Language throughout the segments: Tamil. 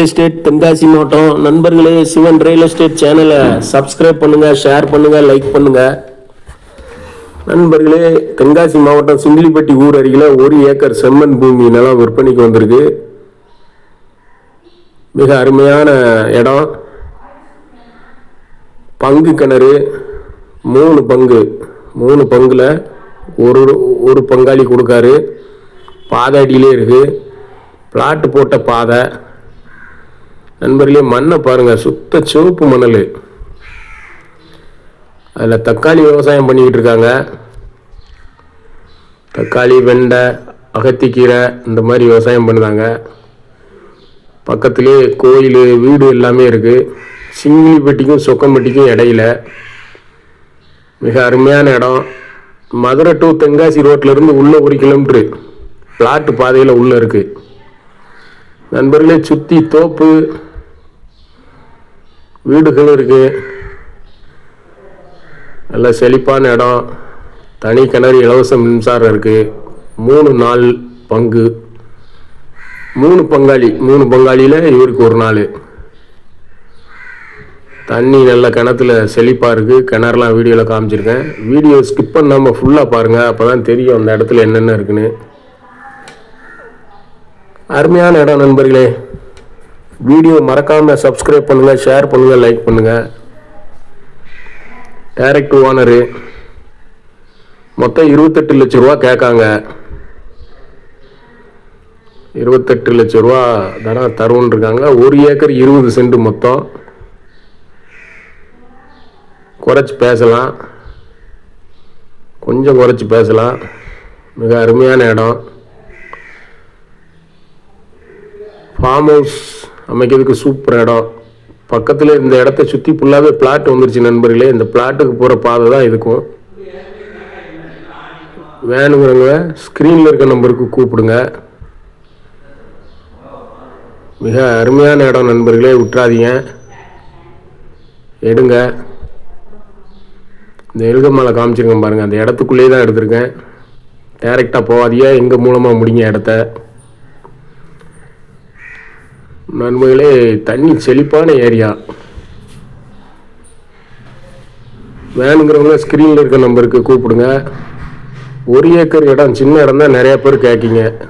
ரியல் எஸ்டேட் தென்காசி மாவட்டம். நண்பர்களே சிவன் ரியல் எஸ்டேட் சேனலை சப்ஸ்கிரைப் பண்ணுங்க ஷேர் பண்ணுங்க லைக் பண்ணுங்கள் நண்பர்களே தென்காசி மாவட்டம் சுங்கிலிப்பட்டி ஊர் அருகில் ஒரு ஏக்கர் செம்மண் பூமி நிலம் விற்பனைக்கு வந்திருக்கு. மிக அருமையான இடம். பங்கு கிணறு மூணு பங்கு. மூணு பங்குல ஒரு ஒரு பங்காளி கொடுக்காரு. பாதை அடியிலே இருக்குது பிளாட்டு போட்ட பாதை. நண்பர்களே மண்ணை பாருங்க சுத்த சிவப்பு மணல். அதில் தக்காளி விவசாயம் பண்ணிக்கிட்டு இருக்காங்க. தக்காளி வெண்டை அகத்திக்கீரை இந்த மாதிரி விவசாயம் பண்ணுறாங்க பக்கத்துலேயே கோயில் வீடு எல்லாமே இருக்குது சிங்கிலிப்பட்டிக்கும் சொக்கம்பட்டிக்கும் இடையில மிக அருமையான இடம். மதுரை டு தென்காசி ரோட்லேருந்து உள்ளே ஒரு கிலோமீட்ரு பிளாட்டு பாதையில் உள்ளே இருக்குது நண்பர்களே சுற்றி தோப்பு வீடுகளும் இருக்குது நல்ல செழிப்பான இடம். தனி கிணறு இலவச மின்சாரம் இருக்குது மூணு நாள் பங்கு. மூணு பங்காளி மூணு பங்காளியில் இவருக்கு ஒரு நாள். தண்ணி நல்ல கிணத்துல செழிப்பாக இருக்குது கிணறுலாம் வீடியோவில் காமிச்சிருக்கேன். வீடியோ ஸ்கிப் பண்ணாமல் ஃபுல்லாக பாருங்கள் அப்போ தான் தெரியும் அந்த இடத்துல என்னென்ன இருக்குன்னு. அருமையான இடம் நண்பர்களே. வீடியோ மறக்காமல் சப்ஸ்கிரைப் பண்ணுங்கள் ஷேர் பண்ணுங்கள் லைக் பண்ணுங்கள் டைரக்ட் ஓனரு மொத்தம் இருபத்தெட்டு லட்ச ரூபா கேட்காங்க. இருபத்தெட்டு லட்ச ரூபா தரம் தருவோன்னு இருக்காங்க. ஒரு ஏக்கர் இருபது சென்ட் மொத்தம். குறைச்சி பேசலாம். கொஞ்சம் குறைச்சி பேசலாம். மிக அருமையான இடம். ஃபார்ம் ஹவுஸ் அமைக்கிறதுக்கு சூப்பர் இடம். பக்கத்தில் இந்த இடத்த சுற்றி ஃபுல்லாகவே பிளாட் வந்துருச்சு நண்பர்களே. இந்த பிளாட்டுக்கு போகிற பாதை தான் இதுக்கும். வேணுங்கிறவங்க ஸ்க்ரீனில் இருக்க நம்பருக்கு கூப்பிடுங்க. மிக அருமையான இடம் நண்பர்களே விட்டுறாதீங்க. எடுங்க. இந்த எழுகமலை காமிச்சிருக்கேன் பாருங்கள் அந்த இடத்துக்குள்ளேயே தான் எடுத்திருக்கேன். டேரெக்டாக போகாதீங்க. எங்கள் மூலமாக முடிங்க இடத்த. நண்பர்களே தண்ணி செழிப்பான ஏரியா. வேணுங்கிறவங்க ஸ்க்ரீனில் இருக்க நம்பருக்கு கூப்பிடுங்க. ஒரு ஏக்கர் இடம் சின்ன இடம் தான் நிறைய பேர் கேட்கிங்க.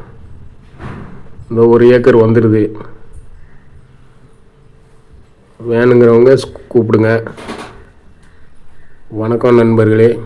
இந்த ஒரு ஏக்கர் வந்துடுது. வேணுங்கிறவங்க கூப்பிடுங்க. வணக்கம் நண்பர்களே.